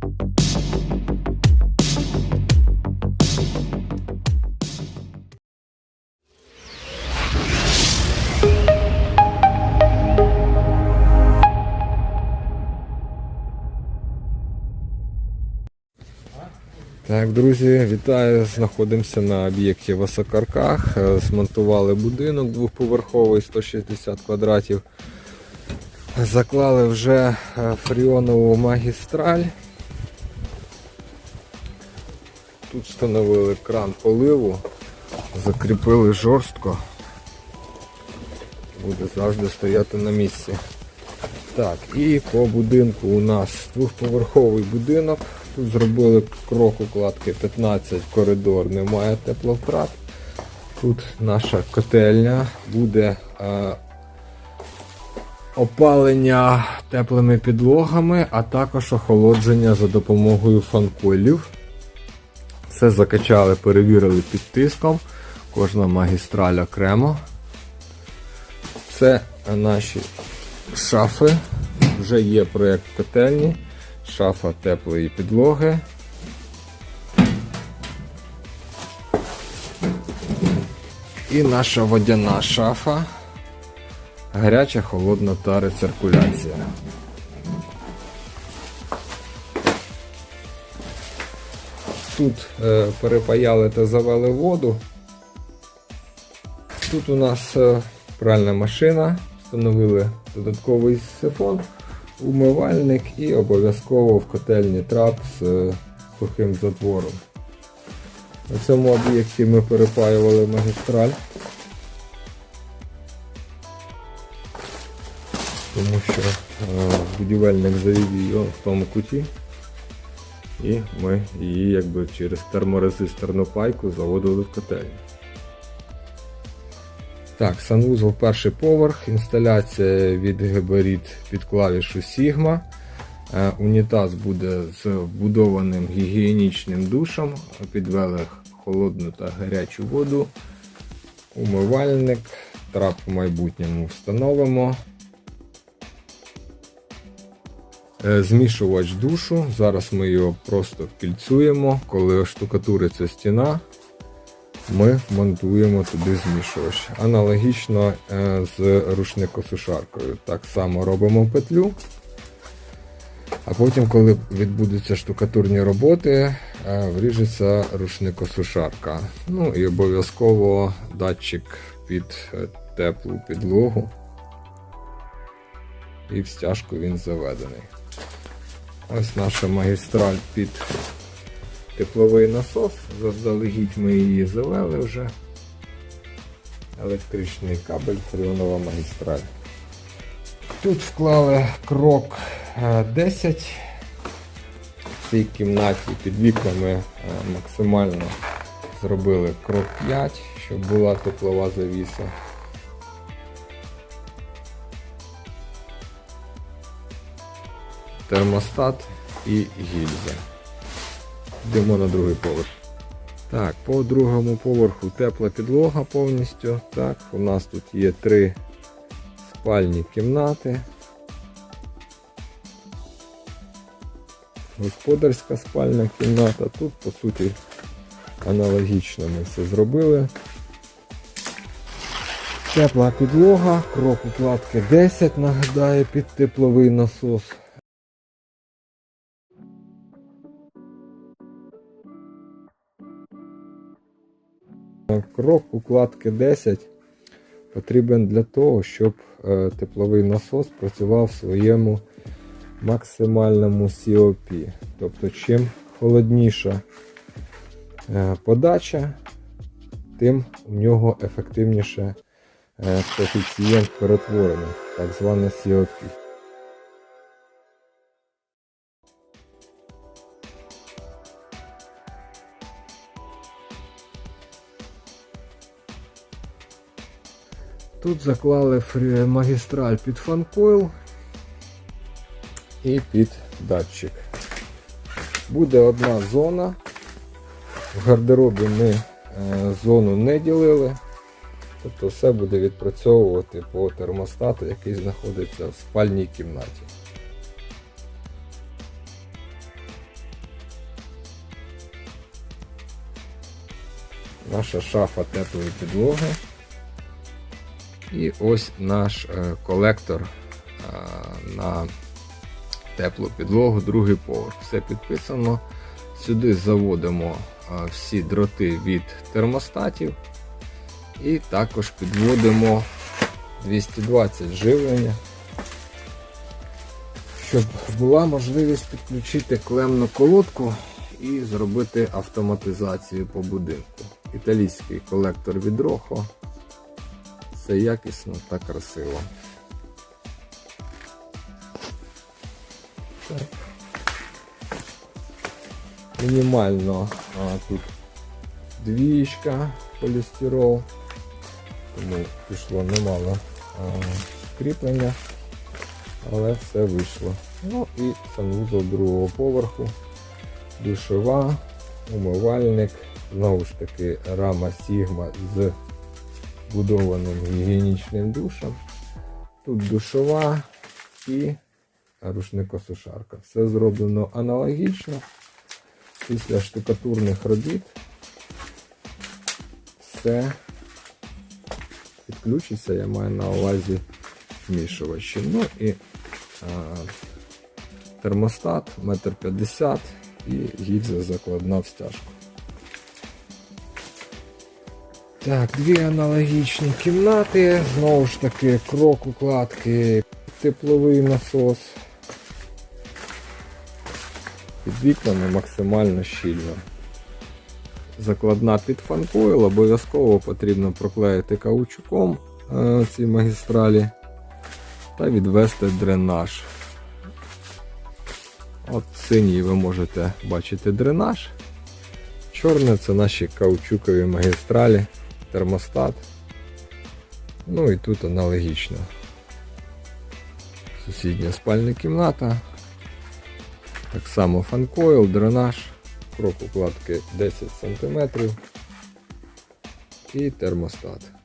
Так, друзі, вітаю! Знаходимося на об'єкті в Осокарках. Е, Змонтували будинок двохповерховий 160 квадратів. Заклали вже е, фріонову магістраль. Тут встановили кран поливу, закріпили жорстко. Буде завжди стояти на місці. Так, і по будинку у нас двохповерховий будинок. Тут зробили крок укладки 15 коридор, немає тепловтрат. Тут наша котельня буде е, опалення теплими підлогами, а також охолодження за допомогою фанколів. Все закачали, перевірили під тиском. Кожна магістраль окремо. Це наші шафи. Вже є проєкт котельні, шафа теплої підлоги. І наша водяна шафа. Гаряча, холодна та рециркуляція. Тут е, перепаяли та завели воду. Тут у нас е, пральна машина, встановили додатковий сифон, умивальник і обов'язково в котельні трап з е, сухим затвором. На цьому об'єкті ми перепаювали магістраль. Тому що будівельник завів її в тому куті. І ми її якби через терморезисторну пайку заводили в котельню. Так, санвузол перший поверх, інсталяція від Геберіт під клавішу Sigma. Е, Унітаз буде з вбудованим гігієнічним душем, підвели холодну та гарячу воду. Умивальник, трап в майбутньому встановимо. Змішувач душу. Зараз ми його просто кільцюємо. Коли штукатуриться стіна, ми монтуємо туди змішувач. Аналогічно е, з рушникосушаркою. Так само робимо петлю. А потім, коли відбудуться штукатурні роботи, е, вріжеться рушникосушарка. Ну і обов'язково датчик під е, теплу підлогу. І в стяжку він заведений. Ось наша магістраль під тепловий насос. Заздалегідь ми її завели вже. Електричний кабель, фріонова магістраль. Тут вклали крок е, 10. В цій кімнаті під вікнами е, максимально зробили крок 5, щоб була теплова завіса. Термостат і гільза. Йдемо на другий поверх. Так, по другому поверху тепла підлога повністю. Так, у нас тут є три спальні кімнати. Господарська спальна кімната. Тут, по суті, аналогічно ми все зробили. Тепла підлога, крок укладки 10, нагадаю, під тепловий насос. Крок укладки 10 потрібен для того, щоб е, тепловий насос працював в своєму максимальному COP. Тобто, чим холодніша е, подача, тим у нього ефективніше е, коефіцієнт перетворення, так зване COP. Тут заклали е, магістраль під фанкойл і під датчик. Буде одна зона. В гардеробі ми е, зону не ділили, тобто все буде відпрацьовувати по термостату, який знаходиться в спальній кімнаті. Наша шафа теплої підлоги. І ось наш е, колектор е, на теплу підлогу, другий поверх. Все підписано. Сюди заводимо е, всі дроти від термостатів. І також підводимо 220 живлення, щоб була можливість підключити клемну колодку і зробити автоматизацію по будинку. Італійський колектор від Рохо. Все якісно та красиво. Так. Мінімально а, тут двічка полістирол, тому пішло немало а, кріплення, але все вийшло. Ну і санвузол другого поверху, душова, умивальник, знову ж таки рама Sigma з будованим гігієнічним душем. Тут душова і рушникосушарка. Все зроблено аналогічно. Після штукатурних робіт все підключиться, я маю на увазі змішувачі. Ну і а, термостат, метр п'ятдесят і гільза закладна в Так, дві аналогічні кімнати, знову ж таки, крок укладки, тепловий насос. Під вікнами максимально щільно. Закладна під фанкойл, обов'язково потрібно проклеїти каучуком е, ці магістралі та відвести дренаж. От синій ви можете бачити дренаж. Чорне це наші каучукові магістралі, термостат. Ну і тут аналогічно. Сусідня спальна кімната. Так само фанкойл, дренаж, крок укладки 10 см і термостат.